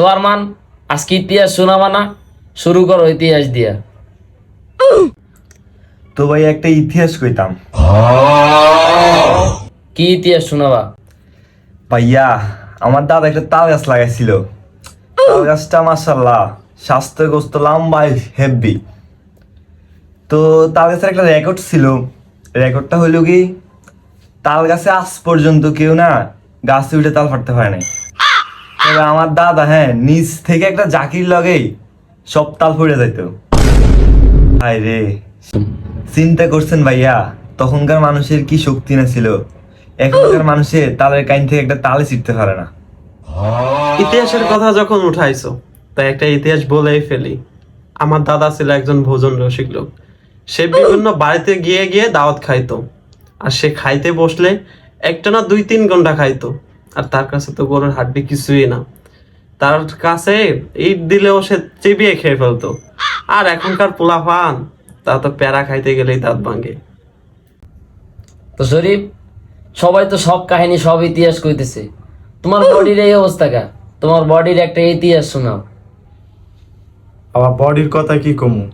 তো আর মান আজকে ইতিহাস শোনাবা না শুরু করো ইতিহাস দিয়া। তো ভাই একটা ইতিহাস কইতাম। কি ইতিহাস শোনাবা? ভাইয়া আমার দাদা একটা তাল গাছ লাগাইছিল। তাল গাছটা মাসাল্লাহ স্বাস্থ্যগ্রস্ত লম্বা হেভি। তো তাল গাছের একটা রেকর্ড ছিল। রেকর্ডটা হইল কি তাল গাছে আজ পর্যন্ত কেউ না গাছে উঠে তাল ফাটতে পারে নাই। তবে আমার দাদা হ্যাঁ নিচ থেকে একটা জাকির লগেই সব তাল ফুড়ে যাইত। হায় রে। চিন্তা করছেন ভাইয়া, তখনকার মানুষের কি শক্তি না ছিল? এখনকার মানুষের তালের কাইন থেকে একটা তালে ছিটতে পারে না। ইতিহাসের কথা যখন উঠাইছো, তাই একটা ইতিহাস বলেই ফেলি। আমার দাদা ছিল একজন ভোজন রসিক লোক। সে বিভিন্ন বাড়িতে গিয়ে গিয়ে দাওয়াত খাইতো। আর সে খাইতে বসলে একটা না দুই তিন ঘণ্টা খাইতো। আর তার কাছে তো গরুর হাড্ডি কিছুই না। তার কাছে ইট দিলেও সে চিবিয়ে খেয়ে ফেলতো। আর এখনকার পোলা ফান তা তো প্যারা খাইতে গেলেই দাঁত ভাঙে। তো শরীফ সবাই তো সব কাহিনী সব ইতিহাস কইতেছে। তোমার বডির এই অবস্থা কা? তোমার বডির একটা ইতিহাস শোনাও। আমার বডির কথা কি কমু?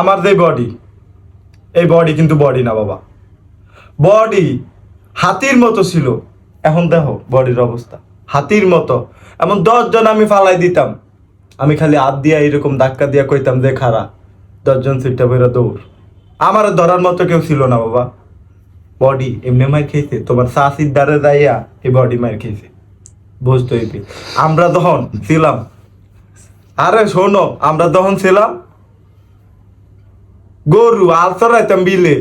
আমার যে বডি এই বডি কিন্তু বডি না বাবা। বডি হাতির মতো ছিল। এখন দেখো বডির অবস্থা। হাতির মতো। এমন দশজন আমি ফালাই দিতাম। আমি খালি হাত দিয়া এরকম ধাক্কা দিয়া কইতাম যে খারা দশজন সিটটা বেরো দৌড়। আমার ধরার মতো কেউ ছিল না, বাবা। বডি এমনি মার খেয়েছে। তোমার শাশির দ্বারে যাইয়া এই বডি মার খেয়েছে। বুঝতে হইবে। আমরা তখন ছিলাম, আরে শোনো, আমরা তখন ছিলাম, গরু আল চড়াইতাম বিলে।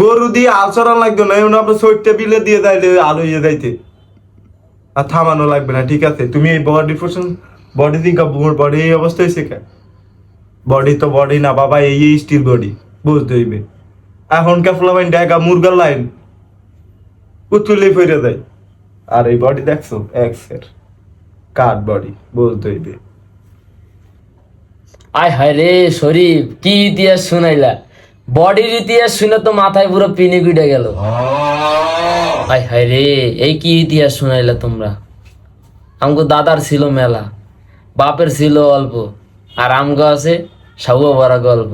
গরু দিয়ে আল চড়ান লাগতো না, এমন আপনার সইটটা বিলে দিয়ে যাইলে আলো ইয়ে যাইতে। আর থামানো লাগবে না, ঠিক আছে? তুমি এই বডি পোর্শন বডি দিন বডি এই অবস্থা হয়েছে কে? বডি তো বডি না, বাবা, এই স্টিল বডি বুঝতে হইবে। এখন ক্যাফলামাইন ডেগা মুরগার লাইন উতুলে ফিরে দেয় আর এই বডি দেখছ? এক্সের কাঠ বডি বুঝতে হইবে। আয় হায় রে শরীফ, কি ইতিহাস শুনাইলা? বডির ইতিহাস শুনে তো মাথায় পুরো পিনি গুটে গেল। হায় রে এই কি ইতিহাস শুনাইলে তোমরা? আমগো দাদার ছিল মেলা বাপের ছিল অল্প আর আমগো আছে সাবু বড় গল্প।